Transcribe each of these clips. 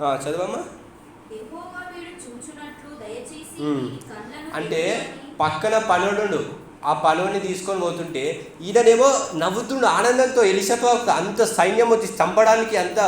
చదవమ్మా. అంటే పక్కన పనుడు ఆ పనుని తీసుకొని పోతుంటే ఈయననేమో నవ్వుతుండు ఆనందంతో ఎలిషతో అంత సైన్యం వచ్చి చంపడానికి అంత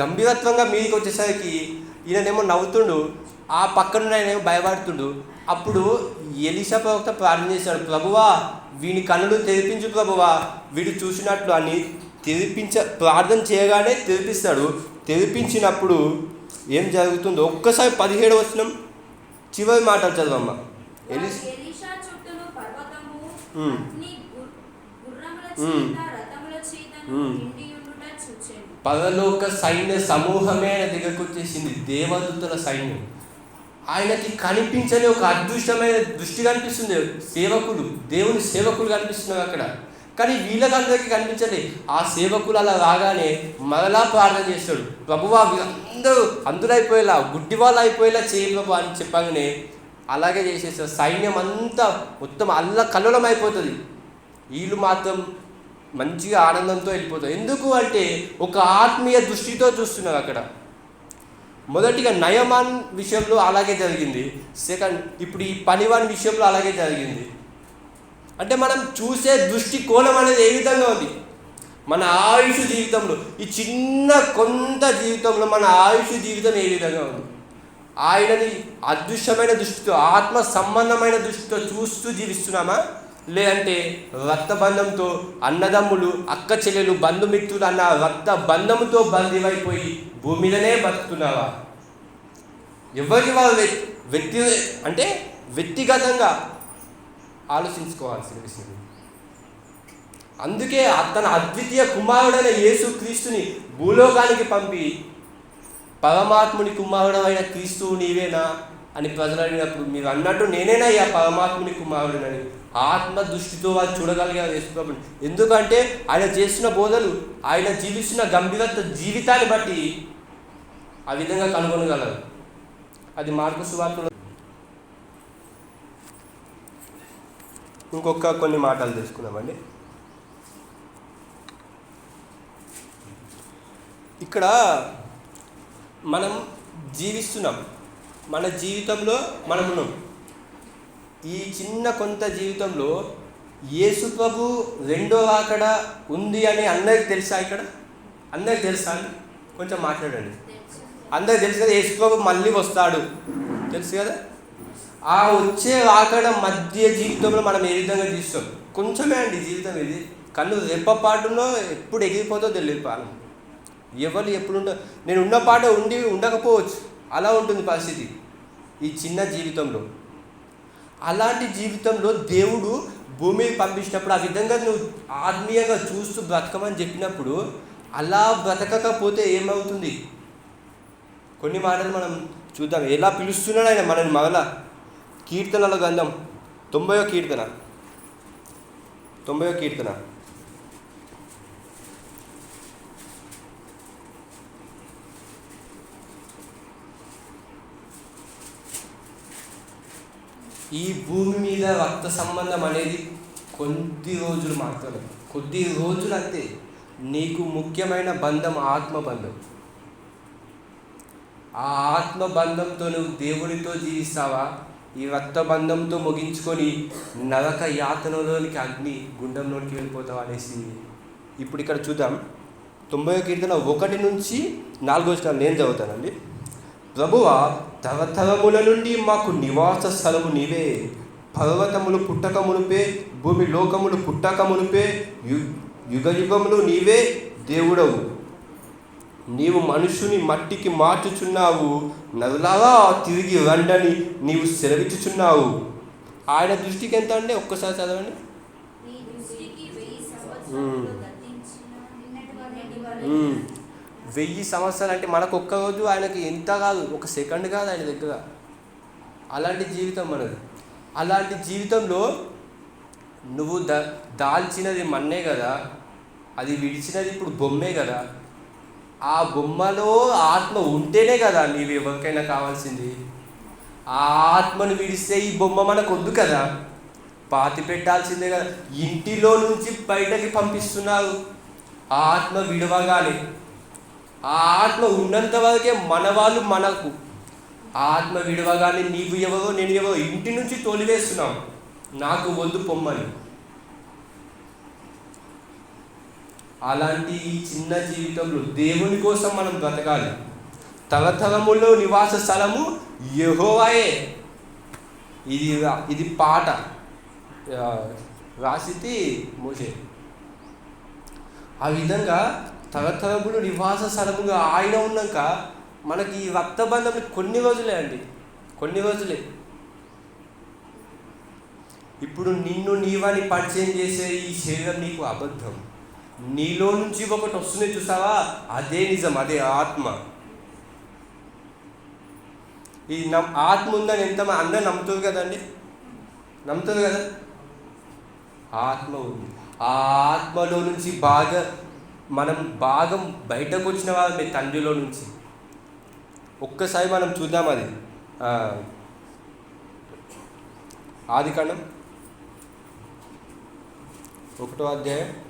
గంభీరత్వంగా మీదకి వచ్చేసరికి ఈయననేమో నవ్వుతుండు ఆ పక్కన ఆయనేమో భయపడుతుండు. అప్పుడు ఎలిషా ప్రవక్త ప్రార్థన చేశాడు ప్రభువా వీని కన్నులు తెరిపించు ప్రభువా వీడు చూసినట్లు అని తెరిపించ ప్రార్థన చేయగానే తెరిపిస్తాడు. తెరిపించినప్పుడు ఏం జరుగుతుందో ఒక్కసారి పదిహేడు వచనం చివరి మాటలు చదవమ్మా. ఎలిస్ పరలోక సైన్య సమూహమే ఆయన దగ్గరకు వచ్చేసింది దేవదూతల సైన్యం. ఆయనకి కనిపించని ఒక అదృష్టమైన దృష్టి కనిపిస్తుంది సేవకులు దేవుని సేవకులు కనిపిస్తున్నారు అక్కడ. కానీ వీళ్ళకందరికీ కనిపించండి. ఆ సేవకులు అలా రాగానే మరలా ప్రార్థన చేస్తాడు. ప్రభువా అందరూ అందరూ అయిపోయేలా గుడ్డి వాళ్ళు అయిపోయేలా చేయి ప్రభు అని చెప్పగానే అలాగే చేసేస్తారు సైన్యం అంతా మొత్తం అల్ల కల్లోలం అయిపోతుంది వీళ్ళు మాత్రం మంచిగా ఆనందంతో వెళ్ళిపోతారు. ఎందుకు అంటే ఒక ఆత్మీయ దృష్టితో చూస్తున్నారు అక్కడ. మొదటిగా నయమాన్ విషయంలో అలాగే జరిగింది. సెకండ్ ఇప్పుడు ఈ పనివాన్ విషయంలో అలాగే జరిగింది. అంటే మనం చూసే దృష్టి కోణం అనేది ఏ విధంగా ఉంది? మన ఆయుష్ జీవితంలో. ఈ చిన్న కొంత జీవితంలో మన ఆయుష్ జీవితం ఏ విధంగా ఉంది? ఆయనని అదృశ్యమైన దృష్టితో ఆత్మ సంబంధమైన దృష్టితో చూస్తూ జీవిస్తున్నామా? లేదంటే రక్తబంధంతో అన్నదమ్ములు అక్క చెల్లెలు బంధుమిత్రులు అన్న రక్త బంధంతో బంధివైపోయి భూమి మీదనే బతుకుతున్నావా? ఎవరికి వారు వ్యక్తి అంటే వ్యక్తిగతంగా ఆలోచించుకోవాల్సిన విషయం అందుకే తన అద్వితీయ కుమారుడైన యేసు క్రీస్తుని భూలోకానికి పంపి పరమాత్ముని కుమారుడైన క్రీస్తువు నీవేనా అని ప్రజలు అడిగినప్పుడు మీరు అన్నట్టు నేనేనయ్యా పరమాత్ముని కుమారుడినని ఆత్మ దృష్టితో వాళ్ళు చూడగలిగారు యేసుప్రభుని ఎందుకంటే ఆయన చేస్తున్న బోధలు ఆయన జీవిస్తున్న గంభీరత జీవితాన్ని బట్టి ఆ విధంగా కనుగొనగలరు. అది మార్గ సువార్తలో ఇంకొక కొన్ని మాటలు తెలుసుకున్నామండి ఇక్కడ మనం జీవిస్తున్నాం. మన జీవితంలో మనం ఉన్నాం ఈ చిన్న కొంత జీవితంలో యేసు ప్రభు రెండో అక్కడ ఉంది అని అందరికి తెలుసా ఇక్కడ? అందరికి తెలుసా అండి? కొంచెం మాట్లాడండి. అందరికి తెలుసు కదా యేసు ప్రభు మళ్ళీ వస్తాడు. తెలుసు కదా? ఆ వచ్చే ఆకడ మధ్య జీవితంలో మనం ఏ విధంగా చూస్తాం కొంచెమే అండి జీవితం ఇది. కళ్ళు రెప్పపాటులో ఎప్పుడు ఎగిరిపోతో తెలియదు పాలన ఎవరు ఎప్పుడు ఉండ నేను ఉన్న పాట ఉండి ఉండకపోవచ్చు. అలా ఉంటుంది పరిస్థితి. ఈ చిన్న జీవితంలో. అలాంటి జీవితంలో దేవుడు భూమికి పంపించినప్పుడు ఆ విధంగా నువ్వు ఆత్మీయంగా చూస్తూ బ్రతకమని చెప్పినప్పుడు అలా బ్రతకకపోతే ఏమవుతుంది? కొన్ని మాటలు మనం చూద్దాం. ఎలా పిలుస్తున్నాడు ఆయన మనని మరలా? కీర్తనల గంధం తొంభయో కీర్తన. తొంభయో కీర్తన. ఈ భూమి మీద రక్త సంబంధం అనేది కొద్ది రోజులు మాత్రమే. కొద్ది రోజులు అంతే. నీకు ముఖ్యమైన బంధం ఆత్మ బంధం ఆ ఆత్మ బంధంతో నువ్వు దేవుడితో జీవిస్తావా? ఈ రక్త బంధంతో ముగించుకొని నరక యాతనలోనికి అగ్ని గుండంలోనికి వెళ్ళిపోతావా అనేసి ఇప్పుడు ఇక్కడ చూద్దాం. తొంభై కీర్తన ఒకటి నుంచి నాలుగో వచ్చిన నేను చదువుతానండి. ప్రభువ తరతరముల నుండి మాకు నివాస స్థలము నీవే. పర్వతములు పుట్టక మునిపే భూమి లోకములు పుట్టక మునిపే యు యుగ యుగములు నీవే దేవుడవు. నీవు మనుషుని మట్టికి మార్చుచున్నావు. నరులాగా తిరిగి రండని నీవు సెలవిచ్చుచున్నావు. ఆయన దృష్టికి ఎంత అండి? ఒక్కసారి చదవండి. వెయ్యి సంవత్సరాలు అంటే మనకు ఒక్క రోజు ఆయనకి ఎంత కాదు? ఒక సెకండ్ కాదు ఆయన దగ్గర. అలాంటి జీవితం మనది. అలాంటి జీవితంలో నువ్వు ద దాల్చినది మన్నే కదా. అది విడిచినది ఇప్పుడు బొమ్మే కదా. ఆ బొమ్మలో ఆత్మ ఉంటేనే కదా నీవు ఎవరికైనా కావాల్సింది. ఆ ఆత్మను విడిస్తే ఈ బొమ్మ మనకు వద్దు కదా. పాతి పెట్టాల్సిందే కదా. ఇంటిలో నుంచి బయటకి పంపిస్తున్నారు ఆ ఆత్మ విడవగానే. ఆ ఆత్మ ఉన్నంత వరకే మన వాళ్ళు మనకు. ఆ ఆత్మ విడవగానే నీవు ఎవరో నేను ఎవరో ఇంటి నుంచి తోలివేస్తున్నాం. నాకు వద్దు పొమ్మని అలాంటి ఈ చిన్న జీవితంలో దేవుని కోసం మనం బ్రతకాలి. తలతలములో నివాస స్థలము యహోవాయే. ఇది ఇది పాట. రాసితి మోసే ఆ విధంగా తరతరములు నివాస స్థలముగా ఆయన ఉన్నాక మనకి ఈ రక్తబంధం కొన్ని రోజులే అండి. కొన్ని రోజులే. ఇప్పుడు నిన్ను నీవని పరిచయం చేసే ఈ శరీరం నీకు అబద్ధం. నీలో నుంచి ఒకటి వస్తుంది చూసావా? అదే నిజం అదే ఆత్మ. ఈ నమ్ ఆత్మ ఉందని ఎంత అందరూ నమ్ముతుంది కదండి? నమ్ముతుంది కదా? ఆత్మ ఉంది. ఆ ఆత్మలో నుంచి బాగా మనం భాగం బయటకు వచ్చిన వాళ్ళమే తండ్రిలో నుంచి. ఒక్కసారి మనం చూద్దాం అది. ఆది కాండం. ఒకటో అధ్యాయం.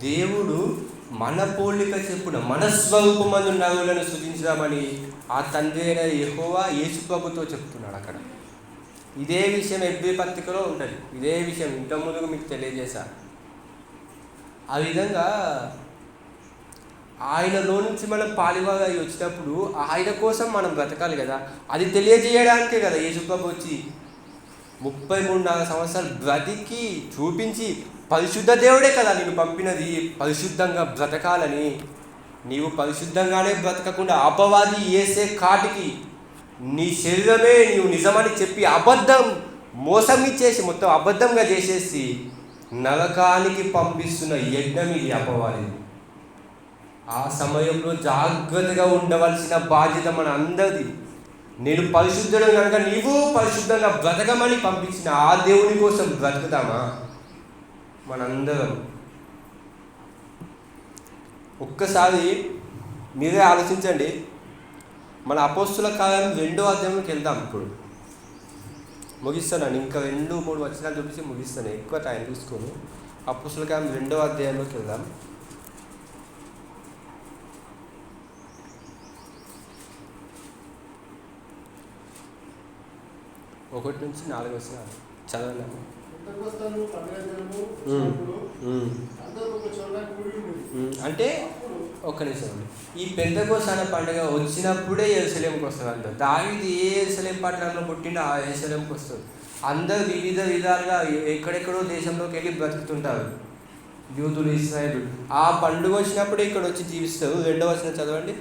దేవుడు మన పోలిక చెప్పున మన స్వరూపమందు నరులను సృజించదామని ఆ తండ్రి అయిన యెహోవా యేసుప్రభుతో చెప్తున్నాడు అక్కడ. ఇదే విషయం ఎబ్బి పత్రికలో ఉంటుంది. ఇదే విషయం ఇంత ముందుకు మీకు తెలియజేశా. ఆ విధంగా ఆయనలో నుంచి మనం పాలివాగా వచ్చినప్పుడు ఆయన కోసం మనం బ్రతకాలి కదా. అది తెలియజేయడానికే కదా యేసుప్రభు వచ్చి ముప్పై మూడున్నర సంవత్సరాలు బ్రతికి చూపించి పరిశుద్ధ దేవుడే కదా నేను పంపినది. పరిశుద్ధంగా బ్రతకాలని. నీవు పరిశుద్ధంగానే బ్రతకకుండా అపవాది వేసే కాటికి నీ శరీరమే నీవు నిజమని చెప్పి అబద్ధం మోసం ఇచ్చేసి మొత్తం అబద్ధంగా చేసేసి నరకానికి పంపిస్తున్న యజ్ఞం ఇది అపవాది. ఆ సమయంలో జాగ్రత్తగా ఉండవలసిన బాధ్యత మన అందరిది. నేను పరిశుద్ధుడు కనుక నీవు పరిశుద్ధంగా బ్రతకమని పంపించిన ఆ దేవుని కోసం బ్రతుకుతామా? మనందరం. ఒక్కసారి మీరే ఆలోచించండి. మన అపోస్తుల కాలం రెండో అధ్యాయంకి వెళ్దాం ఇప్పుడు. ముగిస్తానండి ఇంకా రెండు మూడు వచ్చినాలు చూపించి ముగిస్తాను ఎక్కువ టైం తీసుకొని. అపోస్తుల కాలం రెండో అధ్యాయంలోకి వెళ్దాం. ఒకటి నుంచి నాలుగు వచనాలు చదవండి. అంటే ఒక్క నిమిషం అండి. ఈ పెద్దకోసాన పండుగ వచ్చినప్పుడే ఎరుసలేంకి వస్తారు అందరు దావిది ఏ ఎరుసలేం పట్టణంలో పుట్టిండో ఆ ఎరుసలేంకి వస్తారు అందరు వివిధ విధాలుగా ఎక్కడెక్కడో దేశంలోకి వెళ్ళి బ్రతుకుతుంటారు. యూతులు ఇస్రాయలు ఆ పండుగ వచ్చినప్పుడే ఇక్కడ వచ్చి జీవిస్తారు. రెండో వచ్చిన చదవండి.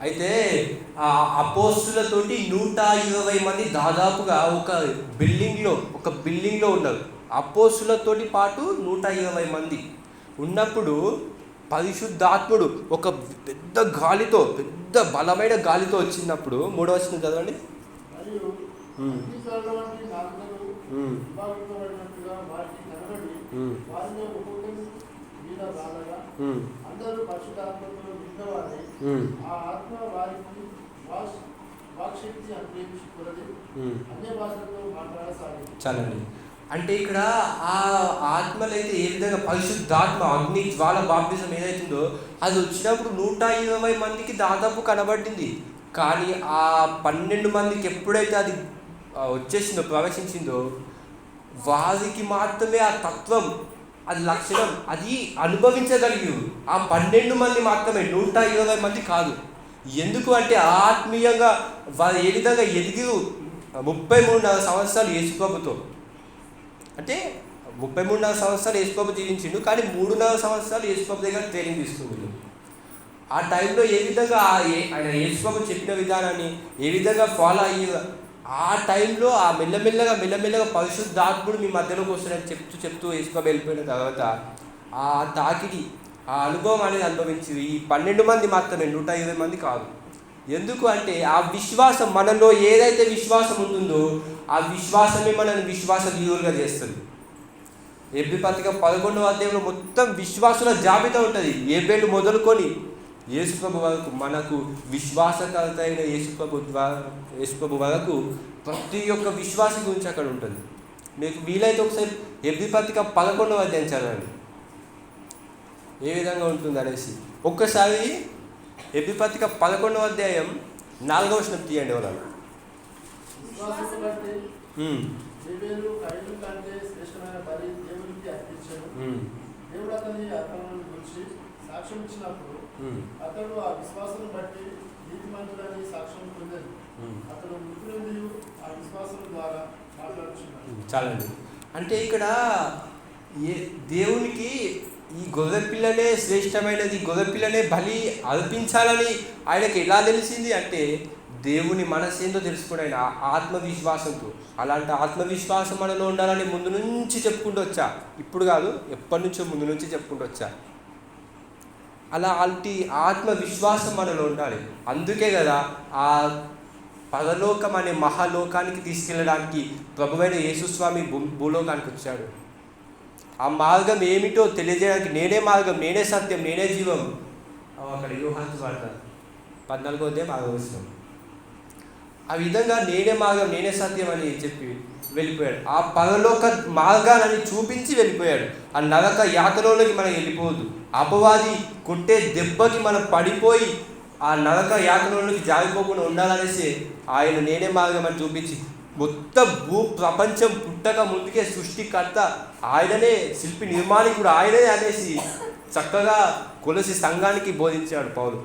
అయితే ఆ అపోస్తులతోటి నూట ఇరవై మంది దాదాపుగా ఒక బిల్డింగ్లో ఒక బిల్డింగ్లో ఉన్నారు. అపోస్తులతోటి పాటు నూట ఇరవై మంది. ఉన్నప్పుడు పరిశుద్ధాత్ముడు ఒక పెద్ద గాలితో పెద్ద బలమైన గాలితో వచ్చినప్పుడు మూడవ వచ్చిన చదవండి వారికి అందరూ పరిశుద్ధాత్మతో నిండవారై ఉమ్. ఆ ఆత్మ వారికి వాక్ వాక్శక్తి అనుగ్రహించి కొలది ఉమ్. అన్య భాషలతో మాట్లాడసాగింది. చాలండి. అంటే ఇక్కడ ఆ ఆత్మలైతే ఏ విధంగా పరిశుద్ధాత్మ అగ్ని జ్వాల బాప్తిజం ఏదైతుందో అది వచ్చినప్పుడు నూట ఇరవై మందికి దాదాపు కనబడింది. కానీ ఆ పన్నెండు మందికి ఎప్పుడైతే అది వచ్చేసిందో ప్రవేశించిందో వారికి మాత్రమే ఆ తత్వం అది లక్షణం. అది అనుభవించగలిగి ఆ పన్నెండు మంది మాత్రమే నూట ఇరవై మంది కాదు. ఎందుకు అంటే ఆత్మీయంగా వారు ఏ విధంగా ఎదిగిరు? ముప్పై మూడున్నర సంవత్సరాలు యేసుప్రభుతో అంటే ముప్పై మూడున్నర సంవత్సరాలు యేసుప్రభు జీవించిండు కానీ మూడున్నర సంవత్సరాలు యేసుప్రభు దగ్గర ట్రైనింగ్ తీసుకుంది ఆ టైంలో ఏ విధంగా ఆయన యేసుప్రభు చెప్పిన విధానాన్ని ఏ విధంగా ఫాలో అయ్యి ఆ టైంలో ఆ మెల్లమెల్లగా మెల్లమెల్లగా పరిశుద్ధాత్ముడు మీ మధ్యలోకి వస్తాడని చెప్తూ చెప్తూ వేసుకో వెళ్ళిపోయిన తర్వాత ఆ తాకిడి ఆ అనుభవం అనేది అనుభవించి ఈ పన్నెండు మంది మాత్రమే నూట ఇరవై మంది కాదు. ఎందుకు అంటే ఆ విశ్వాసం మనలో ఏదైతే విశ్వాసం ఉంటుందో ఆ విశ్వాసమే మనల్ని విశ్వాస దీవులుగా చేస్తుంది. ఎబ్బి పత్రిక పదకొండవ అధ్యాయంలో మొత్తం విశ్వాసుల జాబితా ఉంటుంది. ఏబేళ్ళు మొదలుకొని యేసుప్రభు వరకు మనకు విశ్వాసకర్త అయిన యేసుప్రభు ద్వారా యేసుప్రభు వరకు ప్రతి ఒక్క విశ్వాసం గురించి అక్కడ ఉంటుంది. మీకు వీలైతే ఒకసారి ఎబ్బి పత్రిక పదకొండవ అధ్యాయం చదవండి. ఏ విధంగా ఉంటుంది అనేసి. ఒక్కసారి ఎబ్బి పత్రిక పదకొండవ అధ్యాయం నాలుగవ వచనం తీయండి దేవుడు అతని అర్పణను గురించి సాక్ష్యం ఇచ్చినప్పుడు అతడు ఆ విశ్వాసం బట్టి నీతిమంతుడని సాక్ష్యం పొందాడు. అతడు మృతులంది ఆ విశ్వాసం ద్వారా మాట్లాడుచున్నాడు. చాలండి. అంటే ఇక్కడ ఏ దేవునికి ఈ గొర్రె పిల్లనే శ్రేష్టమైనది గొర్రె పిల్లనే బలి అర్పించాలని ఆయనకి ఎలా తెలిసింది అంటే దేవుని మనసు ఏందో తెలుసుకుని ఆయన ఆ- ఆత్మవిశ్వాసంతో. అలాంటి ఆత్మవిశ్వాసం మనలో ఉండాలని ముందు నుంచి చెప్పుకుంటూ వచ్చా? ఇప్పుడు కాదు ఎప్పటి నుంచో ముందు నుంచి చెప్పుకుంటూ వచ్చా? అలా అలాంటి ఆత్మవిశ్వాసం మనలో ఉండాలి. అందుకే కదా ఆ పరలోకం అనే మహాలోకానికి తీసుకెళ్ళడానికి ప్రభువైన యేసుస్వామి భూ భూలోకానికి వచ్చాడు. ఆ మార్గం ఏమిటో తెలియజేయడానికి నేనే మార్గం నేనే సత్యం నేనే జీవం. అక్కడ యూహాన్స్ వాడతారు పద్నాలుగోదే మార్గం ఆ విధంగా నేనే మార్గం నేనే సత్యం అని చెప్పి వెళ్ళిపోయాడు. ఆ పరలోక మార్గాలని చూపించి వెళ్ళిపోయాడు. ఆ నరక యాత్రలోకి మనం వెళ్ళిపోవద్దు. అపవాది కొట్టే దెబ్బకి మనం పడిపోయి ఆ నరక యాతనలోకి జారిపోకుండా ఉండాలనేసి ఆయన నేనే మార్గం అని చూపించి మొత్తం భూ ప్రపంచం పుట్టక ముందుకే సృష్టికర్త ఆయననే శిల్పి నిర్మాణికుడు ఆయననే అనేసి చక్కగా కొలసి సంఘానికి బోధించాడు పౌరు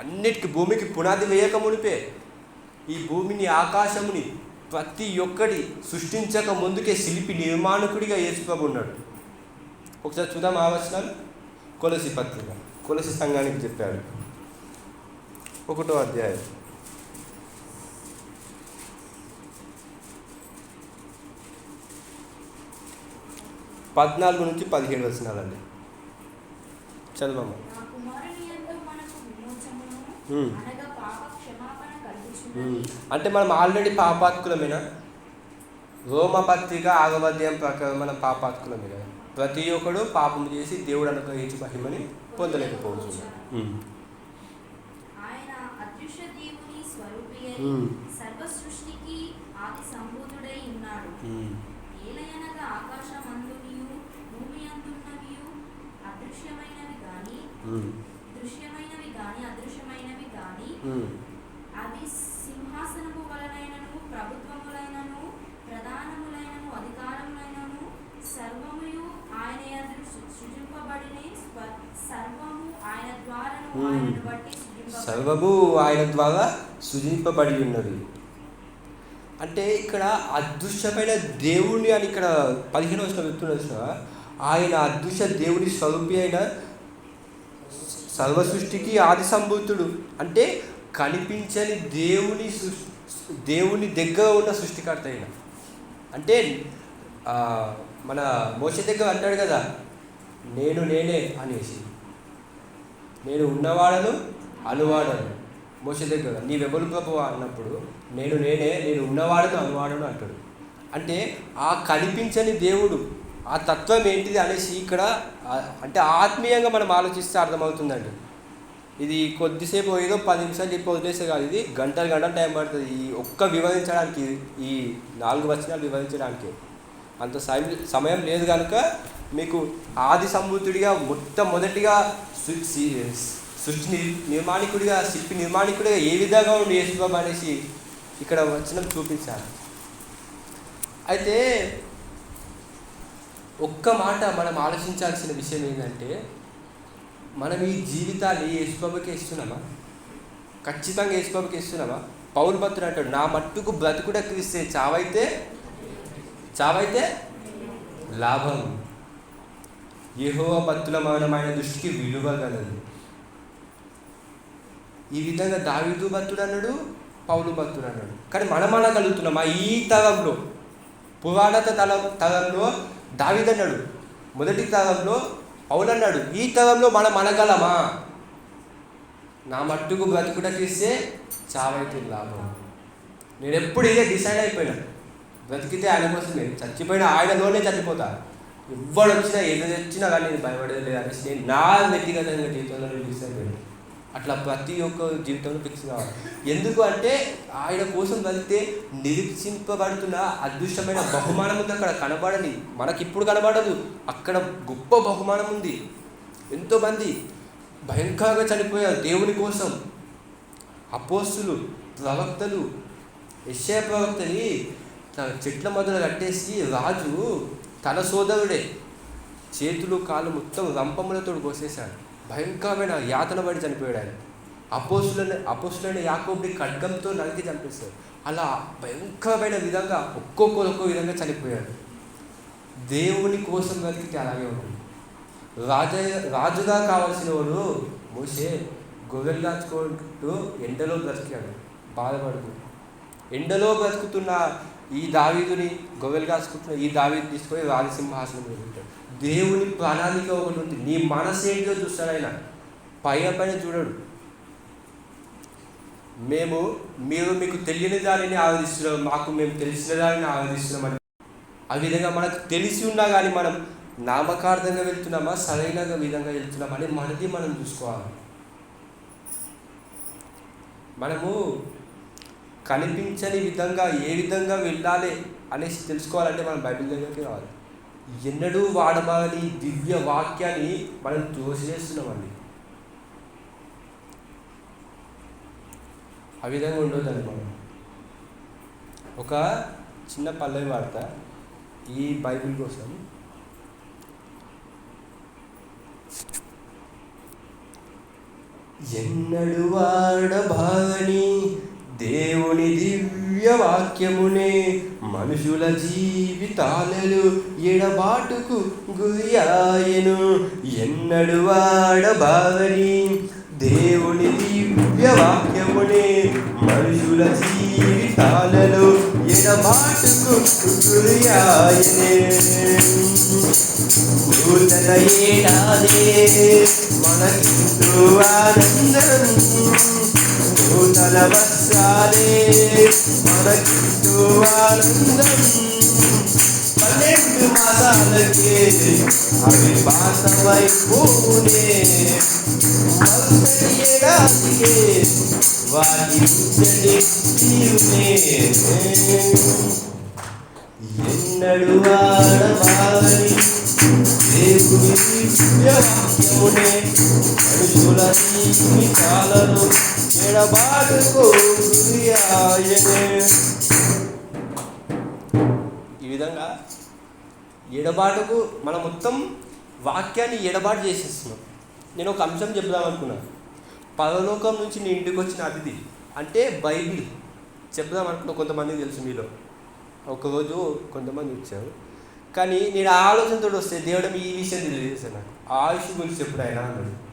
అన్నిటికీ భూమికి పునాది వేయక మునిపే ఈ భూమిని ఆకాశముని ప్రతి ఒక్కటి సృష్టించక ముందుకే శిల్పి నిర్మాణకుడిగా యేసుప్రభు ఒకసారి చూద్దాం ఆ వచనాలు కొలసి పత్రిక. కొలసి సంఘానికి చెప్పాడు. ఒకటో అధ్యాయం. పద్నాలుగు నుంచి పదిహేడు వచనాలండి. చదవమ్మా. అంటే మనం ఆల్రెడీ పాపాత్కులమేనా? రోమపత్రిక ఆగమధ్యం ప్రకారం మనం పాపాత్కులమే కదా ప్రతి ఒక్కడు పాపం చేసి దేవుడు అనుగ్రహించి మహిమని పొందలేకపోవచ్చు. దృశ్యమైనవి గాని అదృశ్యమైనవి గాని ఉమ్. అవి సింహాసనము వలనైనను ప్రభుత్వములైనను ప్రధానములైనను అధికారములైనను సర్వముయు ఆయన సృజింపబడిన సర్వము ఆయన ద్వారాను. ఆయనను బట్టి సృజింపబడి సర్వము ఆయన ద్వారా సృజింపబడి ఉన్నది. అంటే ఇక్కడ అదృశ్యమైన దేవుని అని ఇక్కడ పదిహేను వచ్చిన చెప్తున్నా ఆయన అదృశ్య దేవుని స్వరూపి అయిన సర్వ సృష్టికి ఆది సంభూతుడు. అంటే కనిపించని దేవుని దేవుని దగ్గర ఉన్న సృష్టికర్త అయిన. అంటే ఆ, మన మోస దగ్గర అంటాడు కదా నేను నేనే అనేసి. నేను ఉన్నవాడను అనువాడను. మోస దగ్గర నీవెవరు ప్రభు అన్నప్పుడు నేను నేనే నేను ఉన్నవాడను అనువాడను అంటాడు. అంటే ఆ కనిపించని దేవుడు ఆ తత్వం ఏంటిది అనేసి ఇక్కడ అంటే ఆత్మీయంగా మనం ఆలోచిస్తే అర్థమవుతుందండి. ఇది కొద్దిసేపు ఏదో పది నిమిషాలు చెప్పి వదిలేస్తే కాదు ఇది గంటలు గంటలు టైం పడుతుంది. ఈ ఒక్క వివరించడానికి ఈ నాలుగు వచనాలు వివరించడానికి అంత సమయం సమయం లేదు కనుక మీకు ఆది సంభూతుడిగా మొట్టమొదటిగా సృష్టి నిర్మాణికుడిగా శిల్పి నిర్మాణికుడిగా ఏ విధంగా ఉండి యేసుబాబు అనేసి ఇక్కడ వచనం చూపించాలి అయితే ఒక్క మాట మనం ఆలోచించాల్సిన విషయం ఏంటంటే మనం ఈ జీవితాన్ని యేసుబాబుకి ఇస్తున్నామా? ఖచ్చితంగా యేసుబాబుకి ఇస్తున్నామా? పౌరు భక్తుడు అంటాడు నా మట్టుకు బ్రతుకుడ క్రిస్తే చావైతే చావైతే లాభం. యెహోవా భక్తుల మౌనమైన దృష్టికి విలువ కలదు ఈ విధంగా దావిదు భక్తుడు అన్నాడు పౌలు భక్తుడు అన్నాడు. కానీ మనం అనగలుగుతున్నామా ఈ తరంలో పురాణత తల తలంలో దావిదన్నాడు మొదటి తలంలో పౌలు అన్నాడు ఈ తరంలో మనం అనగలమా? నా మట్టుకు బ్రతుకుట చేస్తే చావైతే లాభం. నేను ఎప్పుడు ఇదే డిసైడ్ అయిపోయినా. బ్రతికితే ఆయన కోసమే చచ్చిపోయిన ఆయనలోనే చచ్చిపోతా ఎవ్వడు వచ్చినా ఏది వచ్చినా కానీ నేను భయపడేది లేదు అనేసి నేను నా వ్యక్తిగతంగా జీవితంలో నేను అట్లా ప్రతి ఒక్క జీవితంలో ఫిక్స్ కావాలి. ఎందుకు అంటే ఆయన కోసం బతికితే నిరీక్షింపబడుతున్న అదృష్టమైన బహుమానం ఉంది. అక్కడ కనబడని మనకి ఇప్పుడు కనబడదు. అక్కడ గొప్ప బహుమానం ఉంది. ఎంతోమంది భయంకరంగా చనిపోయారు దేవుని కోసం అపోస్తులు ప్రవక్తలు యశ్య ప్రవక్తని చెట్ల మొదలు కట్టేసి రాజు తన సోదరుడే చేతులు కాళ్ళు మొత్తం రంపములతో కోసేశాడు. భయంకరమైన యాతన పడి చనిపోయాడు ఆయన. అపోసులని అపోసులని యాకోబుని ఖడ్గంతో నరికి చంపేశాడు. అలా భయంకరమైన విధంగా ఒక్కొక్కరు ఒక్కో విధంగా చనిపోయాడు. దేవుని కోసం బతికితే అలాగే ఉంటుంది. రాజ రాజుగా కావాల్సిన వాడు మోసే గొర్రెలు దాచుకుంటూ ఎండలో బ్రతికాడు. బాధపడుతూ. ఎండలో బ్రతుకుతున్న ఈ దావీదుని గొవెలు కాసుకుంటున్న ఈ దావీదు తీసుకొని రాజసింహాసనం మీద ఉంటాడు దేవుని ప్రణాళిక ఒకటి ఉంది. నీ మనసు ఏంటో చూస్తాడు ఆయన. పైన పైన చూడడు. మేము మీరు మీకు తెలియని దానిని ఆరాధిస్తున్నాం. మాకు మేము తెలిసిన దానిని ఆరాధిస్తున్నాం అని. ఆ విధంగా మనకు తెలిసి ఉన్నా కానీ మనం నామకార్థంగా వెళ్తున్నామా సరైన విధంగా వెళ్తున్నామా అని మనది మనం చూసుకోవాలి. మనము కనిపించని విధంగా ఏ విధంగా వెళ్ళాలి అనేసి తెలుసుకోవాలంటే మనం బైబిల్ దగ్గరికి రావాలి. ఎన్నడూ వాడబాని దివ్య వాక్యాన్ని మనం తోసివేస్తున్నామండి ఆ విధంగా ఉండొద్దండి మనం. ఒక చిన్న పల్లవి వార్త ఈ బైబిల్ కోసం. ఎన్నడు వాడబాని దేవుని దివ్య వాక్యమునే మనుషుల జీవితాలలో ఎడబాటుకు గురియాయను ఎన్నడు వాడబాగని దేవుని దివ్య వాక్యమునే మనుషుల జీవితాలలో ఎడబాటుకు గురియాయనే నూతన ఏడాదే మనకిందు ఆనందం. నూతన వస్త్రాలే మనకిందు ఆనందం పన్నెండు మాసాలకే అవి పాతమైపోనే మొదటి ఏడాదికే వాటి నీవునే ఎన్నడు వాడవారి దేవుని దివ్యవాక్యమునే మనుషుల జీవితాలను ఎడబాటుకు గురియాయనే ఈ విధంగా ఎడబాటుకు మనం మొత్తం వాక్యాన్ని ఎడబాటు చేసేస్తున్నాం. నేను ఒక అంశం చెప్దాం అనుకున్నాను పరలోకం నుంచి నీ ఇంటికి వచ్చిన అతిథి అంటే బైబిల్. చెప్దాం కొంతమంది తెలుసు మీలో. ఒకరోజు కొంతమంది వచ్చారు. కానీ నేను ఆ ఆలోచనతో వస్తే దేవుడు ఈ విషయం తెలియజేశాను నాకు. ఆయుష్ గురించి ఎప్పుడు ఆయన అన్నాడు.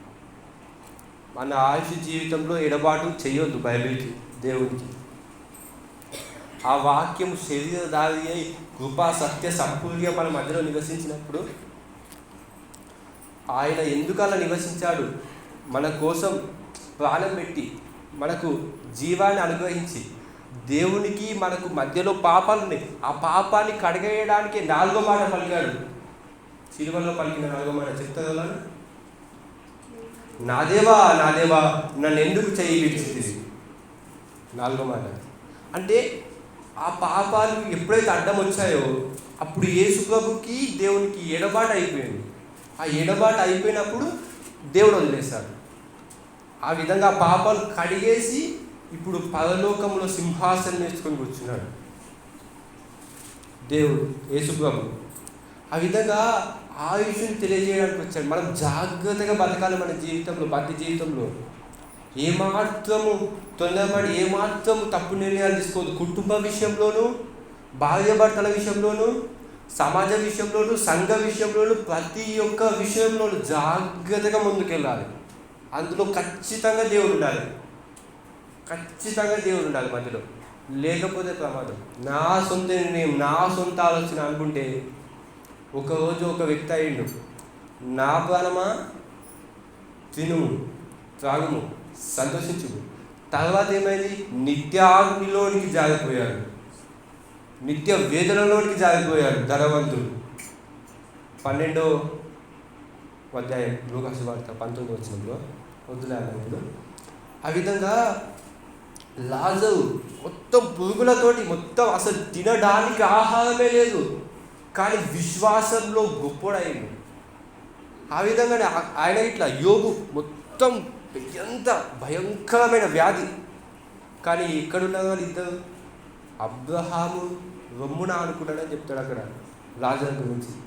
మన ఆయుష్ జీవితంలో ఎడబాటు చేయొద్దు బైబిల్కి దేవుడికి. ఆ వాక్యం శరీరధారి అయి కృపా సత్య సంపూర్ణ మన మధ్యలో నివసించినప్పుడు ఆయన ఎందుకు అలా నివసించాడు? మన కోసం ప్రాణం పెట్టి మనకు జీవాన్ని అనుగ్రహించి దేవునికి మనకు మధ్యలో పాపాలు ఉన్నాయి. ఆ పాపాన్ని కడగేయడానికి నాలుగో మాట పలికాడు. సిలువలో పలికిన నాలుగో మాట చెప్తా నా దేవా నన్ను ఎందుకు చేయి విడిచింది నాలుగో మాట. అంటే ఆ పాపాలు ఎప్పుడైతే అడ్డం వచ్చాయో అప్పుడు యేసుప్రభుకి దేవునికి ఎడబాటు అయిపోయింది. ఆ ఎడబాటు అయిపోయినప్పుడు దేవుడు వదిలేశాడు. ఆ విధంగా పాపాలు కడిగేసి ఇప్పుడు పరలోకంలో సింహాసనం వేసుకొని కూర్చున్నాడు. దేవుడు యేసుప్రభు ఆ విధంగా ఆయుష్ని తెలియజేయడానికి వచ్చాడు. మనం జాగ్రత్తగా బతకాలి మన జీవితంలో భక్తి జీవితంలో. ఏమాత్రము తొందరపడి ఏమాత్రము తప్పు నిర్ణయాలు తీసుకోవద్దు. కుటుంబ విషయంలోనూ భార్యాభర్తల విషయంలోనూ సమాజ విషయంలోనూ సంఘ విషయంలోనూ ప్రతి ఒక్క విషయంలోనూ జాగ్రత్తగా ముందుకెళ్ళాలి. అందులో ఖచ్చితంగా దేవుడు ఉండాలి. ఖచ్చితంగా దేవుడు ఉండాలి మధ్యలో. లేకపోతే ప్రమాదం. నా సొంత నిర్ణయం నా సొంత ఆలోచన అనుకుంటే ఒకరోజు ఒక వ్యక్తి అయిండు నా ప్రాణమా? తినుము త్రాగుము సంతోషించుము. తర్వాత ఏమైంది? నిత్యాగ్నిలోనికి జారిపోయాడు. నిత్య వేదనలోనికి జారిపోయాడు ధనవంతుడు. పన్నెండో అధ్యాయం లోకాసు వార్త పంతొమ్మిది వచ్చినప్పుడు వద్దులేడు ఆ విధంగా లాజరు మొత్తం పురుగులతోటి మొత్తం అసలు తినడానికి ఆహారమే లేదు. కానీ విశ్వాసంలో గొప్పడైంది. ఆ విధంగానే ఆ- ఆయన ఇట్లా యోగు మొత్తం ఎంత భయంకరమైన వ్యాధి. కానీ ఎక్కడున్న వాళ్ళు ఇద్దరు? అబ్రహాము రొమ్మున అనుకుంటాడని చెప్తాడు అక్కడ లాజర్ గురించి.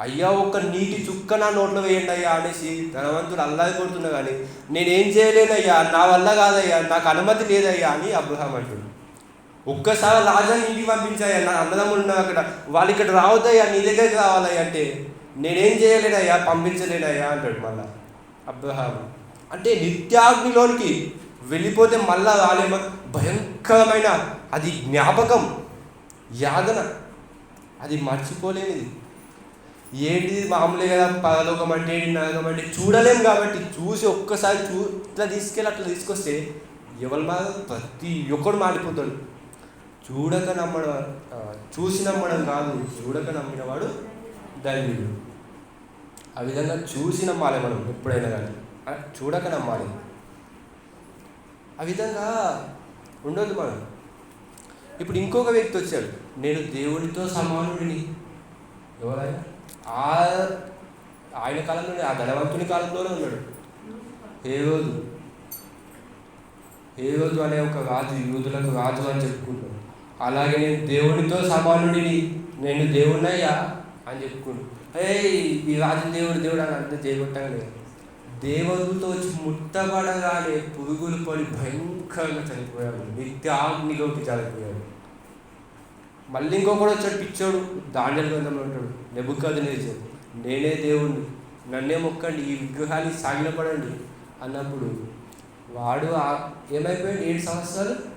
అయ్యా ఒక్క నీటి చుక్క నా నోట్లో వేయండి అయ్యా అనేసి ధనవంతుడు అల్లాది కొడుతున్నా కానీ నేనేం చేయలేనయ్యా నా వల్ల కాదయ్యా నాకు అనుమతి లేదయ్యా అని అబ్రహాం అంటుడు. ఒక్కసారి లాజర్ ఇంటికి పంపించాయా నా అన్నదమ్ములు ఉన్నారు అక్కడ వాళ్ళు ఇక్కడ రావద్దయ్యా నీ దగ్గరికి రావాలయ్యా అంటే నేనేం చేయలేనయ్యా పంపించలేనయ్యా అంటాడు మళ్ళా అబ్రహాం. అంటే నిత్యాగ్నిలోనికి వెళ్ళిపోతే మళ్ళా రాలేమో భయంకరమైన అది జ్ఞాపకం యాదన. అది మర్చిపోలేనిది. ఏంటిది మామూలే కదా పరలోకం అంటే ఏంటి నరకం అంటే చూడలేం కాబట్టి చూసి ఒక్కసారి చూ ఇట్లా తీసుకెళ్ళి అట్లా తీసుకొస్తే ఎవరి మా ప్రతి ఒక్కడు మారిపోతాడు. చూడక నమ్మడం చూసి నమ్మడం కాదు చూడక నమ్మినవాడు ధన్యుడు ఆ విధంగా చూసి నమ్మాలి మనం ఎప్పుడైనా కానీ. చూడక నమ్మాలి. ఆ విధంగా ఉండొద్దు మనం. ఇప్పుడు ఇంకొక వ్యక్తి వచ్చాడు. నేను దేవుడితో సమానుడిని. ఎవరైనా? ఆ ఆయన కాలంలోనే ఆ ధనవంతుని కాలంలోనే ఉన్నాడు. ఏ రోజు ఏ రోజు అనే ఒక రాజు యూదులకు రాజు అని చెప్పుకుంటాడు అలాగే నేను దేవుడితో సమానుడిని నేను దేవుడినయ్యా అని చెప్పుకుంటాడు ఏ ఈ రాజు దేవుడు దేవుడు అని అంత చేయగొట్టాను దేవుడితో వచ్చి ముట్టబడగానే పురుగులు పడి భయంకరంగా చనిపోయాడు నిత్యాగ్నిలోకి చనిపోయాడు మళ్ళీ ఇంకొకడు వచ్చాడు పిచ్చోడు. దాండల గ్రంథంలో ఉంటాడు నెబుకది నేర్చాడు నేనే దేవుణ్ణి. నన్నే మొక్కండి ఈ విగ్రహాన్ని సాగిలపడండి అన్నప్పుడు వాడు ఆ- ఏమైపోయాడు? ఏడు సంవత్సరాలు?